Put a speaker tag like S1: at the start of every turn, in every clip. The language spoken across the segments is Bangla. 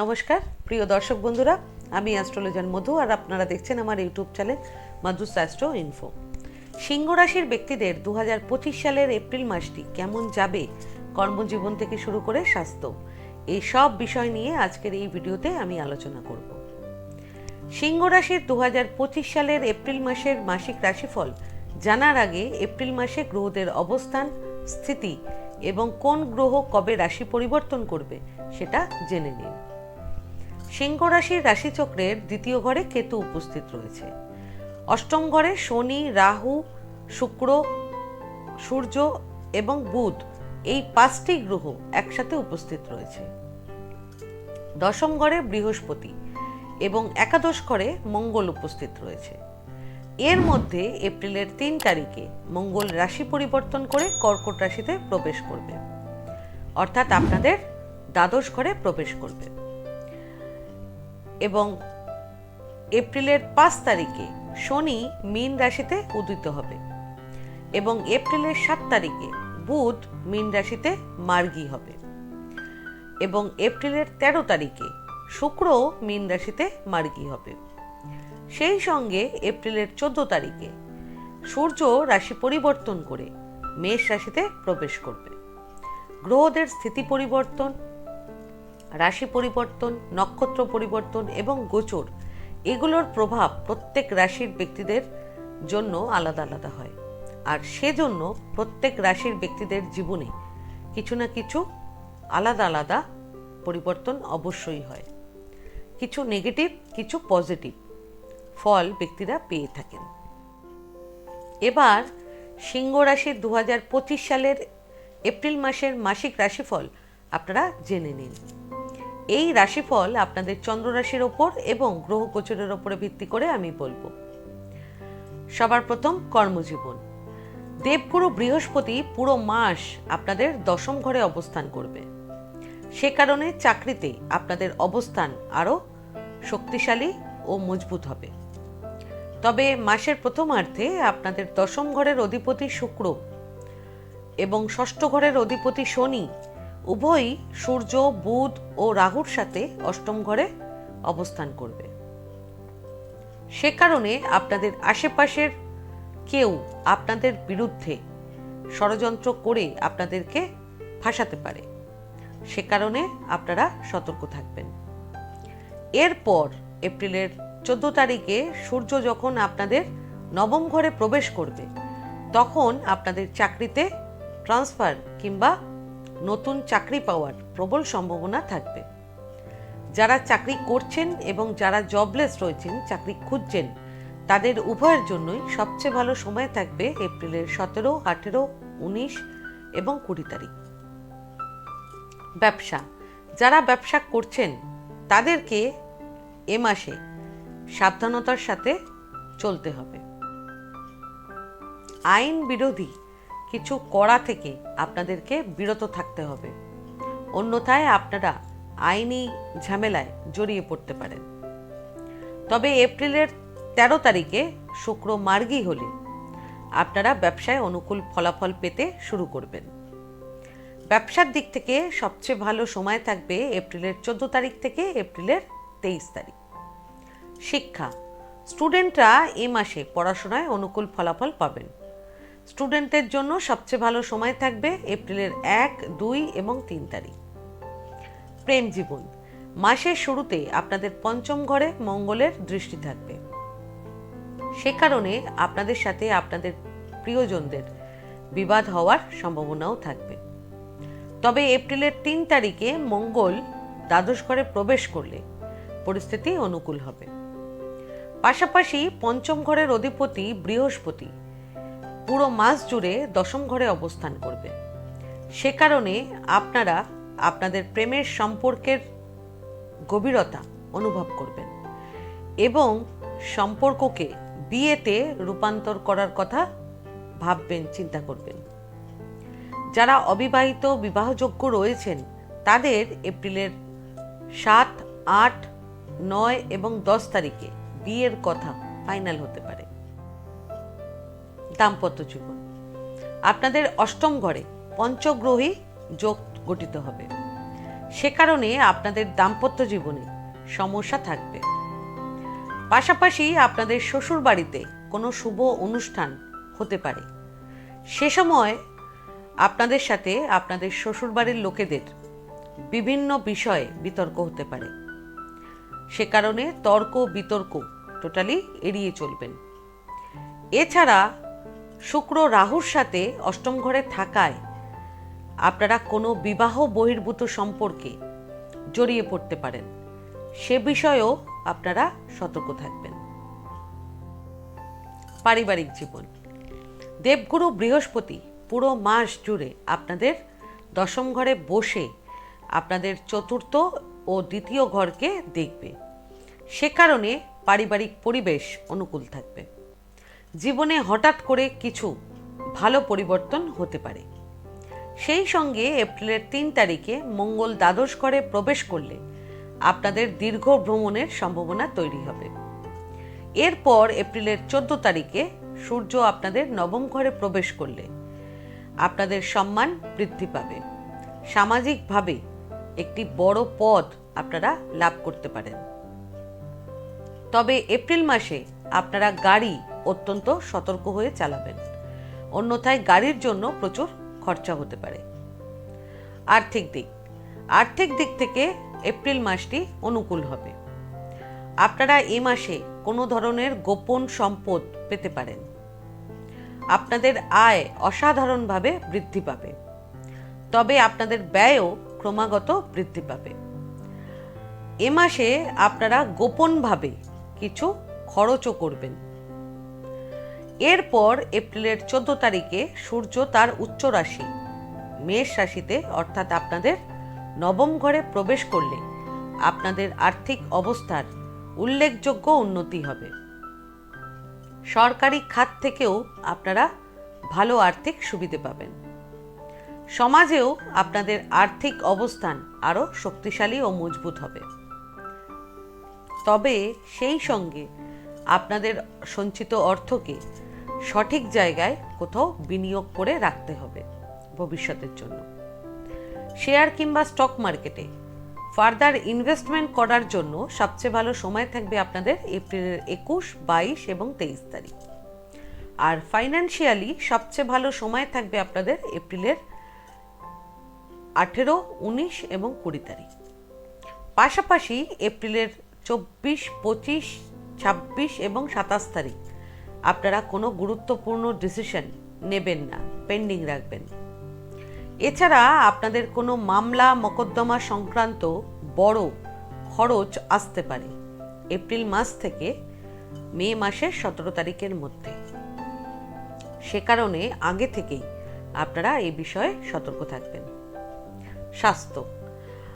S1: নমস্কার, প্রিয় দর্শক বন্ধুরা, আমি অ্যাস্ট্রোলজার মধু আর আপনারা দেখছেন আমার YouTube channel Madhu's astro info. সিংহ রাশির ব্যক্তিদের দু হাজার পঁচিশ সালের এপ্রিল মাসটি কেমন যাবে কর্মজীবন থেকে শুরু করে স্বাস্থ্য, এই সব বিষয় নিয়ে আজকের এই ভিডিওতে আমি আলোচনা করব। সিংহ রাশির দু হাজার পঁচিশ সালের এপ্রিল মাসের মাসিক রাশিফল জানার আগে এপ্রিল মাসে গ্রহদের অবস্থান, স্থিতি এবং কোন গ্রহ কবে রাশি পরিবর্তন করবে সেটা জেনে নিন। সিংহ রাশির রাশিচক্রের দ্বিতীয় ঘরে কেতু উপস্থিত রয়েছে। অষ্টম ঘরে শনি, রাহু, শুক্র, সূর্য এবং বুধ এই পাঁচটি গ্রহ একসাথে উপস্থিত রয়েছে। দশম ঘরে বৃহস্পতি এবং একাদশ ঘরে মঙ্গল উপস্থিত রয়েছে। এর মধ্যে এপ্রিলের তিন তারিখে মঙ্গল রাশি পরিবর্তন করে কর্কট রাশিতে প্রবেশ করবে। অর্থাৎ আপনাদের দ্বাদশ ঘরে প্রবেশ করবে। এবং এপ্রিলের পাঁচ তারিখে শনি মীন রাশিতে উদিত হবে এবং এপ্রিলের সাত তারিখে বুধ মীন রাশিতে মার্গী হবে এবং এপ্রিলের তেরো তারিখে শুক্র মীন রাশিতে মার্গী হবে। সেই সঙ্গে এপ্রিলের চোদ্দ তারিখে সূর্য রাশি পরিবর্তন করে মেষ রাশিতে প্রবেশ করবে। গ্রহদের স্থিতি পরিবর্তন রাশি পরিবর্তন, নক্ষত্র পরিবর্তন এবং গোচর। এগুলোর প্রভাব প্রত্যেক রাশির ব্যক্তিদের জন্য আলাদা আলাদা হয়। আর সেজন্য প্রত্যেক রাশির ব্যক্তিদের জীবনে কিছু না কিছু আলাদা আলাদা পরিবর্তন অবশ্যই হয়। কিছু নেগেটিভ কিছু পজিটিভ ফল ব্যক্তিরা পেয়ে থাকেন। এবার সিংহ রাশির দু হাজার পঁচিশ সালের এপ্রিল মাসের মাসিক রাশিফল আপনারা জেনে নিন। এই রাশিফল আপনাদের চন্দ্র রাশির ওপর এবং গ্রহ গোচরের ওপরে ভিত্তি করে আমি বলব। সবার প্রথম কর্মজীবন। দেবগুরু বৃহস্পতি পুরো মাস আপনাদের দশম ঘরে অবস্থান করবে। সে কারণে চাকরিতে আপনাদের অবস্থান আরও শক্তিশালী ও মজবুত হবে। তবে মাসের প্রথমার্ধে আপনাদের দশম ঘরের অধিপতি শুক্র এবং ষষ্ঠ ঘরের অধিপতি শনি উভয়ই সূর্য, বুধ ও রাহুর সাথে অষ্টম ঘরে অবস্থান করবে। সে কারণে আপনাদের আশেপাশের কেউ আপনাদের বিরুদ্ধে ষড়যন্ত্র করে আপনাদেরকে ফাঁসাতে পারে। সে কারণে আপনারা সতর্ক থাকবেন। এরপর এপ্রিলের চোদ্দ তারিখে সূর্য যখন আপনাদের নবম ঘরে প্রবেশ করবে, তখন আপনাদের চাকরিতে ট্রান্সফার কিংবা নতুন চাকরি পাওয়ার প্রবল সম্ভাবনা থাকবে। যারা চাকরি করছেন এবং যারা জবলেস রয়েছেন, চাকরি খুঁজছেন, তাদের উভয়ের জন্যই সবচেয়ে ভালো সময় থাকবে এপ্রিলের সতেরো, আঠেরো, উনিশ এবং কুড়ি তারিখ। ব্যবসা। যারা ব্যবসা করছেন, তাদেরকে এ মাসে সাবধানতার সাথে চলতে হবে। আইন বিরোধী কিছু করা থেকে আপনাদেরকে বিরত থাকতে হবে। অন্যথায় আপনারা আইনি ঝামেলায় জড়িয়ে পড়তে পারেন। তবে এপ্রিলের তেরো তারিখে শুক্র মার্গী হলে। আপনারা ব্যবসায় অনুকূল ফলাফল পেতে শুরু করবেন। ব্যবসার দিক থেকে সবচেয়ে ভালো সময় থাকবে এপ্রিলের চোদ্দ তারিখ থেকে এপ্রিলের তেইশ তারিখ। শিক্ষা। স্টুডেন্টরা এ মাসে পড়াশোনায় অনুকূল ফলাফল পাবেন। স্টুডেন্টদের জন্য সবচেয়ে ভালো সময় থাকবে এপ্রিলের এক, দুই এবং তিন তারিখ। প্রেম জীবন। মাসের শুরুতে আপনাদের পঞ্চম ঘরে মঙ্গলের দৃষ্টি থাকবে। সে কারণে আপনাদের সাথে আপনাদের প্রিয়জনদের বিবাদ হওয়ার সম্ভাবনাও থাকবে। তবে এপ্রিলের তিন তারিখে মঙ্গল দ্বাদশ ঘরে প্রবেশ করলে পরিস্থিতি অনুকূল হবে। পাশাপাশি পঞ্চম ঘরের অধিপতি বৃহস্পতি পুরো মাস জুড়ে দশম ঘরে অবস্থান করবে। সে কারণে আপনারা আপনাদের প্রেমের সম্পর্কের গভীরতা অনুভব করবেন এবং সম্পর্ককে বিয়েতে রূপান্তর করার কথা ভাববেন, চিন্তা করবেন। যারা অবিবাহিত বিবাহযোগ্য রয়েছেন, তাদের এপ্রিলের সাত, আট, নয় এবং দশ তারিখে বিয়ের কথা ফাইনাল হতে পারে। দাম্পত্য জীবন। আপনাদের অষ্টম ঘরে পঞ্চগ্রহী যোগ গঠিত হবে। সে কারণে আপনাদের দাম্পত্য জীবনে সমস্যা থাকবে। পাশাপাশি আপনাদের শ্বশুর বাড়িতে কোনো শুভ অনুষ্ঠান হতে পারে। সে সময় আপনাদের সাথে আপনাদের শ্বশুরবাড়ির লোকেদের বিভিন্ন বিষয়ে বিতর্ক হতে পারে। সে কারণে তর্ক বিতর্ক টোটালি এড়িয়ে চলবেন। এছাড়া শুক্র রাহুর সাথে অষ্টম ঘরে থাকায় আপনারা কোনো বিবাহ বহির্ভূত সম্পর্কে জড়িয়ে পড়তে পারেন। সে বিষয়েও আপনারা সতর্ক থাকবেন। পারিবারিক জীবন। দেবগুরু বৃহস্পতি পুরো মাস জুড়ে আপনাদের দশম ঘরে বসে আপনাদের চতুর্থ ও দ্বিতীয় ঘরকে দেখবে। সে কারণে পারিবারিক পরিবেশ অনুকূল থাকবে। জীবনে হঠাৎ করে কিছু ভালো পরিবর্তন হতে পারে। সেই সঙ্গে এপ্রিলের তিন তারিখে মঙ্গল দ্বাদশ ঘরে প্রবেশ করলে আপনাদের দীর্ঘ ভ্রমণের সম্ভাবনা তৈরি হবে। এরপর এপ্রিলের চোদ্দ তারিখে সূর্য আপনাদের নবম ঘরে প্রবেশ করলে আপনাদের সম্মান বৃদ্ধি পাবে। সামাজিকভাবে একটি বড় পদ আপনারা লাভ করতে পারেন। তবে এপ্রিল মাসে আপনারা গাড়ি অত্যন্ত সতর্ক হয়ে চালাবেন। অন্যথায় গাড়ির জন্য প্রচুর খরচা হতে পারে। আর্থিক দিক। আর্থিক দিক থেকে এপ্রিল মাসটি অনুকূল হবে। আপনারা এ মাসে কোনো ধরনের গোপন সম্পদ পেতে পারেন। আপনাদের আয় অসাধারণভাবে বৃদ্ধি পাবে। তবে আপনাদের ব্যয়ও ক্রমাগত বৃদ্ধি পাবে। এ মাসে আপনারা গোপনভাবে কিছু খরচও করবেন। এরপর এপ্রিলের চোদ্দ তারিখে সূর্য তার উচ্চ রাশি। মেষ রাশিতে, অর্থাৎ আপনাদের নবম ঘরে প্রবেশ করলে আপনাদের আর্থিক অবস্থার উল্লেখযোগ্য উন্নতি হবে। সরকারি খাত থেকেও আপনারা ভালো আর্থিক সুবিধে পাবেন। সমাজেও আপনাদের আর্থিক অবস্থান আরও শক্তিশালী ও মজবুত হবে। তবে সেই সঙ্গে আপনাদের সঞ্চিত অর্থকে সঠিক জায়গায় কোথাও বিনিয়োগ করে রাখতে হবে ভবিষ্যতের জন্য। শেয়ার কিংবা স্টক মার্কেটে ফার্দার ইনভেস্টমেন্ট করার জন্য সবচেয়ে ভালো সময় থাকবে আপনাদের এপ্রিলের একুশ, বাইশ এবং তেইশ তারিখ। আর ফাইন্যান্সিয়ালি সবচেয়ে ভালো সময় থাকবে আপনাদের এপ্রিলের আঠেরো, উনিশ এবং কুড়ি তারিখ। পাশাপাশি এপ্রিলের চব্বিশ, পঁচিশ ছাব্বিশ এবং সাতাশ তারিখ। আপনারা কোনো গুরুত্বপূর্ণ ডিসিশন নেবেন না পেন্ডিং রাখবেন। এছাড়া আপনাদের কোনো মামলা, মোকদ্দমা সংক্রান্ত বড় খরচ আসতে পারে, এপ্রিল মাস থেকে মে মাসের সতেরো তারিখের মধ্যে। সে কারণে আগে থেকেই আপনারা এই বিষয়ে সতর্ক থাকবেন। স্বাস্থ্য।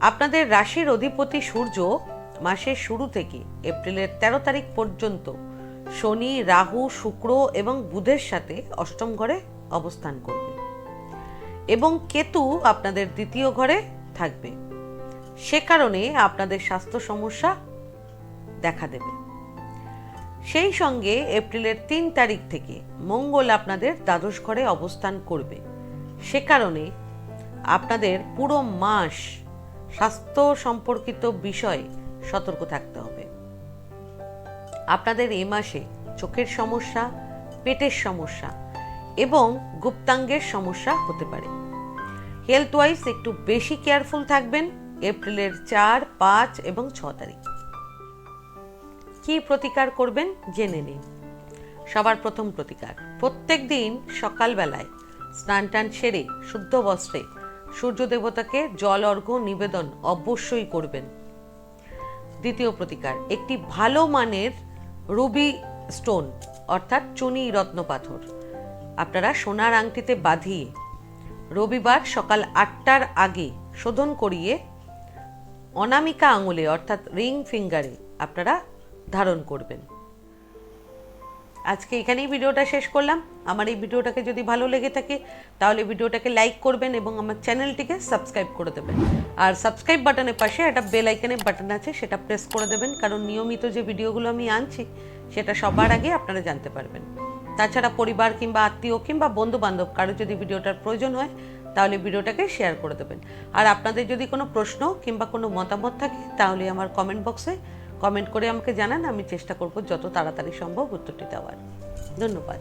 S1: আপনাদের রাশির অধিপতি সূর্য মাসের শুরু থেকে এপ্রিলের ১৩ তারিখ পর্যন্ত শনি, রাহু, শুক্র এবং বুধের সাথে অষ্টম ঘরে অবস্থান করবে। এবং কেতু আপনাদের দ্বিতীয় ঘরে থাকবে। সে কারণে আপনাদের স্বাস্থ্য সমস্যা দেখা দেবে। সেই সঙ্গে এপ্রিলের তিন তারিখ থেকে মঙ্গল আপনাদের দ্বাদশ ঘরে অবস্থান করবে। সে কারণে আপনাদের পুরো মাস স্বাস্থ্য সম্পর্কিত বিষয়ে সতর্ক থাকতে হবে। আপনাদের এ মাসে চোখের সমস্যা, পেটের সমস্যা এবং গুপ্তাঙ্গের সমস্যা হতে পারে। হেলথ ওয়াইজ একটু বেশি কেয়ারফুল থাকবেন এপ্রিলের চার, পাঁচ এবং ছ তারিখ। কি প্রতিকার করবেন জেনে নিন। সবার প্রথম প্রতিকার, প্রত্যেক দিন সকালবেলায় স্নান টান সেরে, শুদ্ধ বস্ত্রে সূর্য দেবতাকে জল, অর্ঘ্য, নিবেদন অবশ্যই করবেন। দ্বিতীয় প্রতিকার, একটি ভালো মানের রুবি স্টোন, অর্থাৎ চুনি রত্ন পাথর। আপনারা সোনার আংটিতে বাঁধিয়ে রবিবার সকাল আটটার আগে শোধন করিয়ে অনামিকা আঙুলে, অর্থাৎ রিং ফিঙ্গারে আপনারা ধারণ করবেন। আজকে এখানেই ভিডিওটা শেষ করলাম। আমার এই ভিডিওটাকে যদি ভালো লেগে থাকে, তাহলে ভিডিওটাকে লাইক করবেন এবং আমার চ্যানেলটিকে সাবস্ক্রাইব করে দেবেন। আর সাবস্ক্রাইব বাটনের পাশে একটা বেল আইকনের বাটন আছে, সেটা প্রেস করে দেবেন, কারণ নিয়মিত যে ভিডিওগুলো আমি আনছি, সেটা সবার আগে আপনারা জানতে পারবেন। তাছাড়া পরিবার কিংবা আত্মীয় কিংবা বন্ধু বান্ধব কারও যদি ভিডিওটার প্রয়োজন হয়, তাহলে ভিডিওটাকে শেয়ার করে দেবেন। আর আপনাদের যদি কোনো প্রশ্ন কিংবা কোনো মতামত থাকে, তাহলে আমার কমেন্ট বক্সে কমেন্ট করে আমাকে জানান, আমি চেষ্টা করব যত তাড়াতাড়ি সম্ভব উত্তরটি দেওয়ার। ধন্যবাদ।